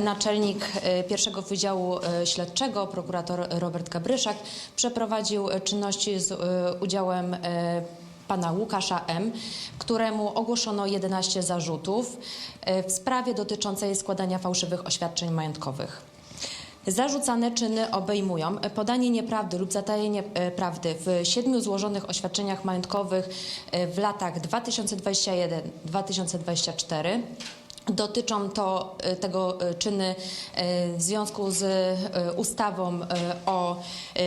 Naczelnik e, pierwszego Wydziału e, Śledczego, prokurator Robert Gabryszak, przeprowadził e, czynności z udziałem pana Łukasza M., któremu ogłoszono 11 zarzutów w sprawie dotyczącej składania fałszywych oświadczeń majątkowych. Zarzucane czyny obejmują podanie nieprawdy lub zatajenie prawdy w siedmiu złożonych oświadczeniach majątkowych w latach 2021-2024. Dotyczą to e, tego e, czyny e, w związku z ustawą o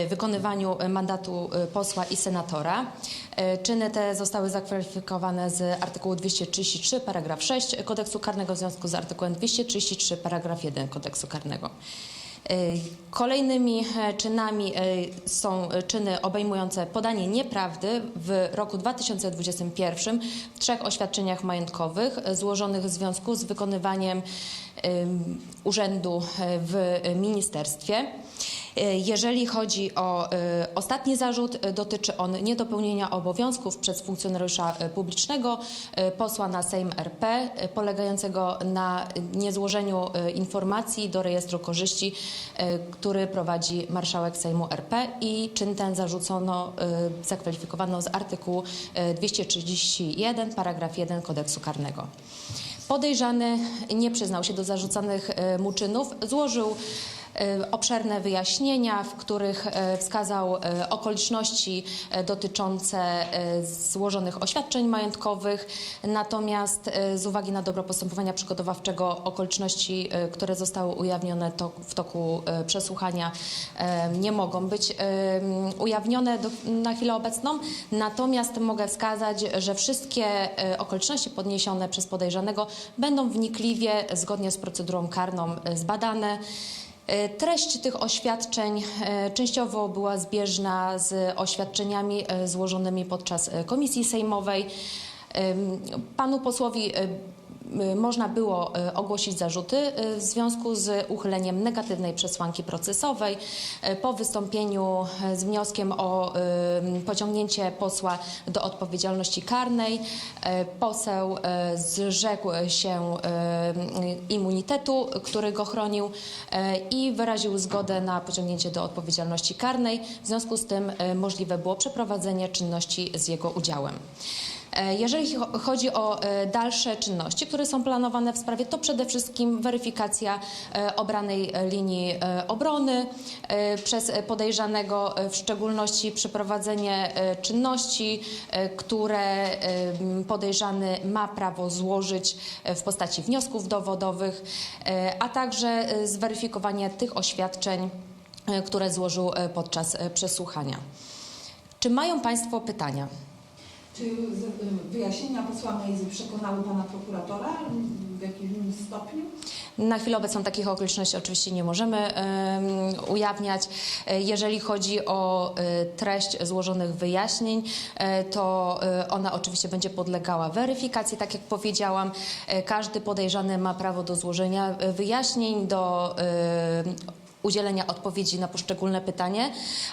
wykonywaniu mandatu posła i senatora. Czyny te zostały zakwalifikowane z artykułu 233 paragraf 6 kodeksu karnego w związku z artykułem 233 paragraf 1 kodeksu karnego. E, Kolejnymi e, czynami e, są czyny obejmujące podanie nieprawdy w roku 2021 w trzech oświadczeniach majątkowych złożonych w związku z wykonywaniem em, urzędu w ministerstwie. E, Jeżeli chodzi o e, ostatni zarzut, e, dotyczy on niedopełnienia obowiązków przez funkcjonariusza publicznego, posła na Sejm RP, polegającego na niezłożeniu informacji do rejestru korzyści, który prowadzi marszałek Sejmu RP i czyn ten zarzucono, zakwalifikowano z artykułu e, 231 paragraf 1 kodeksu karnego. Podejrzany nie przyznał się do zarzucanych mu czynów, złożył obszerne wyjaśnienia, w których e, wskazał e, okoliczności dotyczące złożonych oświadczeń majątkowych. Natomiast z uwagi na dobro postępowania przygotowawczego okoliczności, które zostały ujawnione to w toku przesłuchania nie mogą być ujawnione do, na chwilę obecną. Natomiast mogę wskazać, że wszystkie okoliczności podniesione przez podejrzanego będą wnikliwie, zgodnie z procedurą karną, zbadane. E, Treść tych oświadczeń e, częściowo była zbieżna z oświadczeniami e, złożonymi podczas komisji sejmowej. Panu posłowi można było e, ogłosić zarzuty e, w związku z uchyleniem negatywnej przesłanki procesowej. Po wystąpieniu z wnioskiem o pociągnięcie posła do odpowiedzialności karnej poseł zrzekł się immunitetu, który go chronił i wyraził zgodę na pociągnięcie do odpowiedzialności karnej. W związku z tym możliwe było przeprowadzenie czynności z jego udziałem. E, Jeżeli cho- chodzi o e, dalsze czynności, które są planowane w sprawie, to przede wszystkim weryfikacja e, obranej linii obrony przez podejrzanego, w szczególności przeprowadzenie czynności, które podejrzany ma prawo złożyć w postaci wniosków dowodowych, a także zweryfikowanie tych oświadczeń, które złożył podczas przesłuchania. Czy mają Państwo pytania? Czy wyjaśnienia posła Mejzy przekonały pana prokuratora w jakimś stopniu? Na chwilę obecną takich okoliczności oczywiście nie możemy em, ujawniać. E, Jeżeli chodzi o e, treść złożonych wyjaśnień, e, to ona oczywiście będzie podlegała weryfikacji. Tak jak powiedziałam, każdy podejrzany ma prawo do złożenia wyjaśnień, do udzielenia odpowiedzi na poszczególne pytanie,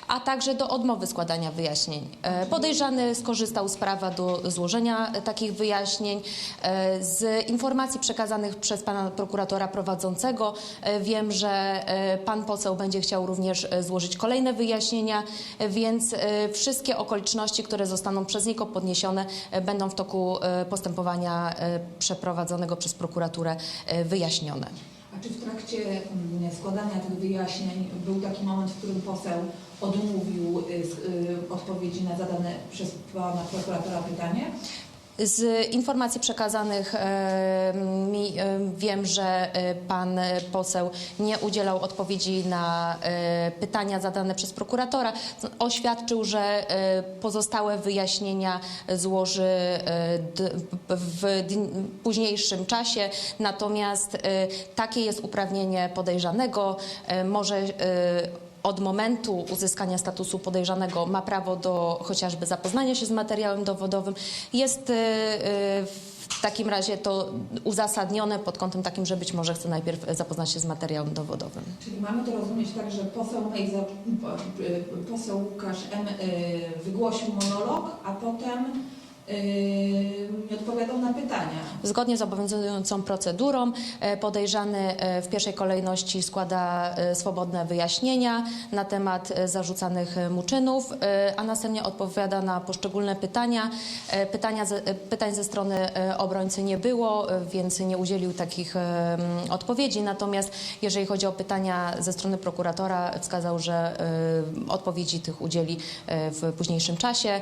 a także do odmowy składania wyjaśnień. E, Podejrzany skorzystał z prawa do złożenia e, takich wyjaśnień. E, Z informacji przekazanych przez pana prokuratora prowadzącego wiem, że pan poseł będzie chciał również złożyć kolejne wyjaśnienia, więc wszystkie okoliczności, które zostaną przez niego podniesione, będą w toku postępowania przeprowadzonego przez prokuraturę wyjaśnione. Czy w trakcie mm, składania tych wyjaśnień był taki moment, w którym poseł odmówił y, y, odpowiedzi na zadane przez pana prokuratora pytanie? Z informacji przekazanych e, mi wiem, że e, pan poseł nie udzielał odpowiedzi na pytania zadane przez prokuratora. Oświadczył, że pozostałe wyjaśnienia złoży w późniejszym czasie. Natomiast takie jest uprawnienie podejrzanego. Może od momentu uzyskania statusu podejrzanego ma prawo do chociażby zapoznania się z materiałem dowodowym. Jest y, y, w takim razie to uzasadnione pod kątem takim, że być może chce najpierw zapoznać się z materiałem dowodowym. Czyli mamy to rozumieć tak, że poseł Mejza, y, poseł Łukasz M. y, wygłosił monolog, a potem nie odpowiadał na pytania. Zgodnie z obowiązującą procedurą e, podejrzany e, w pierwszej kolejności składa e, swobodne wyjaśnienia na temat zarzucanych mu czynów, a następnie odpowiada na poszczególne pytania. Pytania pytań ze strony obrońcy nie było, więc nie udzielił takich odpowiedzi. Natomiast jeżeli chodzi o pytania ze strony prokuratora, wskazał, że odpowiedzi tych udzieli w późniejszym czasie.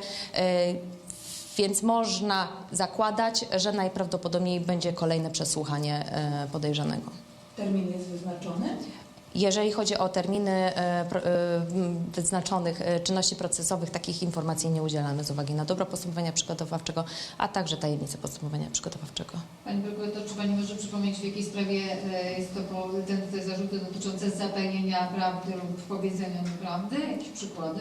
Więc można zakładać, że najprawdopodobniej będzie kolejne przesłuchanie e, podejrzanego. Termin jest wyznaczony. Jeżeli chodzi o terminy e, e, wyznaczonych czynności procesowych, takich informacji nie udzielamy z uwagi na dobro postępowania przygotowawczego, a także tajemnicę postępowania przygotowawczego. Pani prokurator, czy Pani może przypomnieć, w jakiej sprawie jest to te zarzuty dotyczące zatajenia prawdy lub powiedzenia nieprawdy? Jakieś przykłady?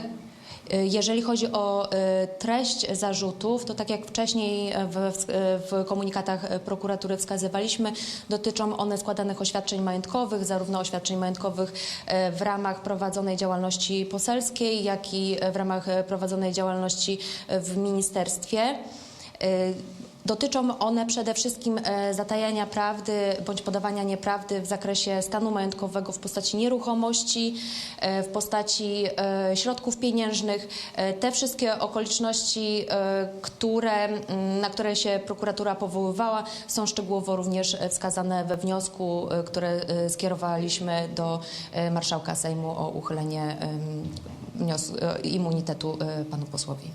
E, Jeżeli chodzi o e, treść zarzutów, to tak jak wcześniej w, w, w komunikatach e, prokuratury wskazywaliśmy, dotyczą one składanych oświadczeń majątkowych, zarówno oświadczeń majątkowych e, w ramach prowadzonej działalności poselskiej, jak i w ramach e, prowadzonej działalności e, w ministerstwie. E, Dotyczą one przede wszystkim e, zatajania prawdy bądź podawania nieprawdy w zakresie stanu majątkowego w postaci nieruchomości, e, w postaci środków pieniężnych. Te wszystkie okoliczności, które, m, na które się prokuratura powoływała, są szczegółowo również wskazane we wniosku, które skierowaliśmy do marszałka Sejmu o uchylenie immunitetu panu posłowi.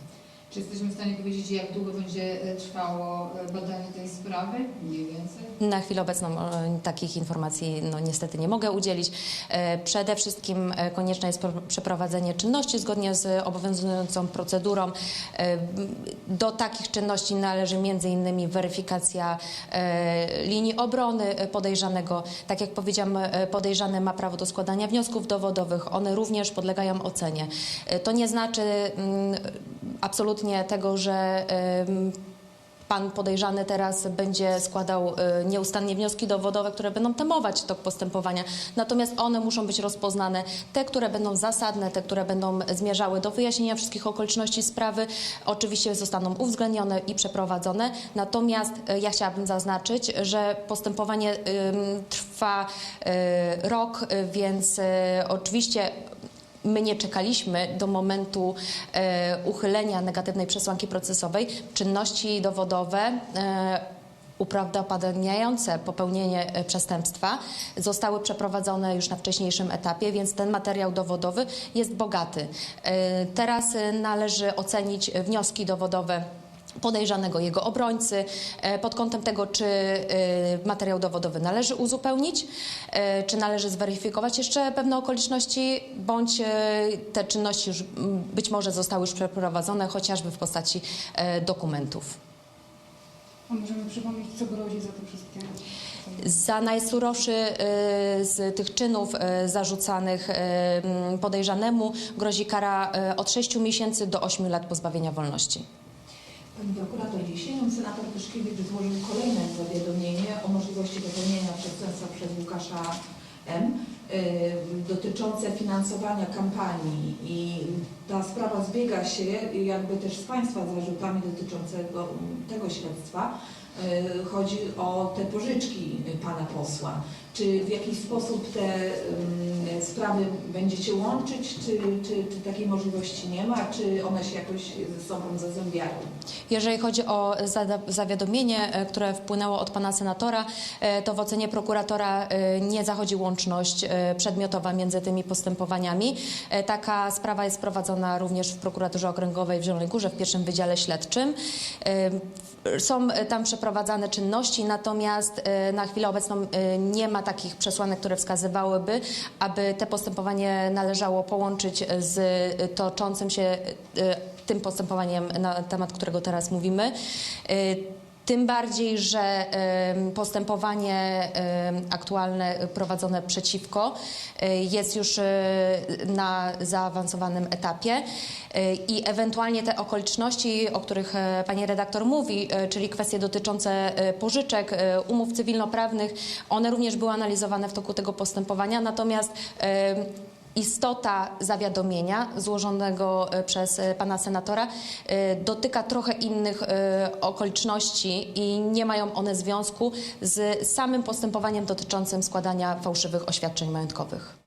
Czy jesteśmy w stanie powiedzieć, jak długo będzie e, trwało e, badanie tej sprawy? Mniej więcej? Na chwilę obecną e, takich informacji no, niestety nie mogę udzielić. Przede wszystkim konieczne jest pro- przeprowadzenie czynności zgodnie z obowiązującą procedurą. Do takich czynności należy m.in. weryfikacja linii obrony podejrzanego. Tak jak powiedziałam, podejrzany ma prawo do składania wniosków dowodowych. One również podlegają ocenie. To nie znaczy mm, absolutnie tego, że pan podejrzany teraz będzie składał e, nieustannie wnioski dowodowe, które będą tamować tok postępowania. Natomiast one muszą być rozpoznane. Te, które będą zasadne, te, które będą zmierzały do wyjaśnienia wszystkich okoliczności sprawy, oczywiście zostaną uwzględnione i przeprowadzone. Natomiast e, ja chciałabym zaznaczyć, że postępowanie trwa e, rok, więc oczywiście My nie czekaliśmy do momentu e, uchylenia negatywnej przesłanki procesowej. Czynności dowodowe e, uprawdopodobniające popełnienie e, przestępstwa zostały przeprowadzone już na wcześniejszym etapie, więc ten materiał dowodowy jest bogaty. E, teraz e, należy ocenić wnioski dowodowe podejrzanego jego obrońcy e, pod kątem tego, czy e, materiał dowodowy należy uzupełnić, e, czy należy zweryfikować jeszcze pewne okoliczności, bądź te czynności już być może zostały już przeprowadzone chociażby w postaci dokumentów. A możemy przypomnieć, co grozi za te wszystkie? Za najsurowszy z tych czynów zarzucanych podejrzanemu grozi kara od 6 miesięcy do 8 lat pozbawienia wolności. Pani prokurator, jesienią senator Tyszkiewicz złożył kolejne zawiadomienie o możliwości popełnienia przestępstwa przez Łukasza M. y, dotyczące finansowania kampanii i ta sprawa zbiega się jakby też z Państwa zarzutami dotyczącego tego śledztwa. Y, Chodzi o te pożyczki Pana posła. Czy w jakiś sposób te sprawy będziecie łączyć, czy, czy, czy takiej możliwości nie ma, czy one się jakoś ze sobą zazębiają? Jeżeli chodzi o zawiadomienie, e, które wpłynęło od pana senatora, e, to w ocenie prokuratora e, nie zachodzi łączność przedmiotowa między tymi postępowaniami. Taka sprawa jest prowadzona również w prokuraturze okręgowej w Zielonej Górze w pierwszym wydziale śledczym. Są tam przeprowadzane czynności, natomiast na chwilę obecną nie ma takich przesłanek, które wskazywałyby, aby te postępowanie należało połączyć z e, toczącym się e, tym postępowaniem, na temat którego teraz mówimy. Tym bardziej, że postępowanie aktualne prowadzone przeciwko y, jest już y, na zaawansowanym etapie y, i ewentualnie te okoliczności, o których e, pani redaktor mówi, e, czyli kwestie dotyczące e, pożyczek, umów cywilnoprawnych, one również były analizowane w toku tego postępowania, natomiast istota zawiadomienia złożonego e, przez e, pana senatora e, dotyka trochę innych okoliczności i nie mają one związku z samym postępowaniem dotyczącym składania fałszywych oświadczeń majątkowych.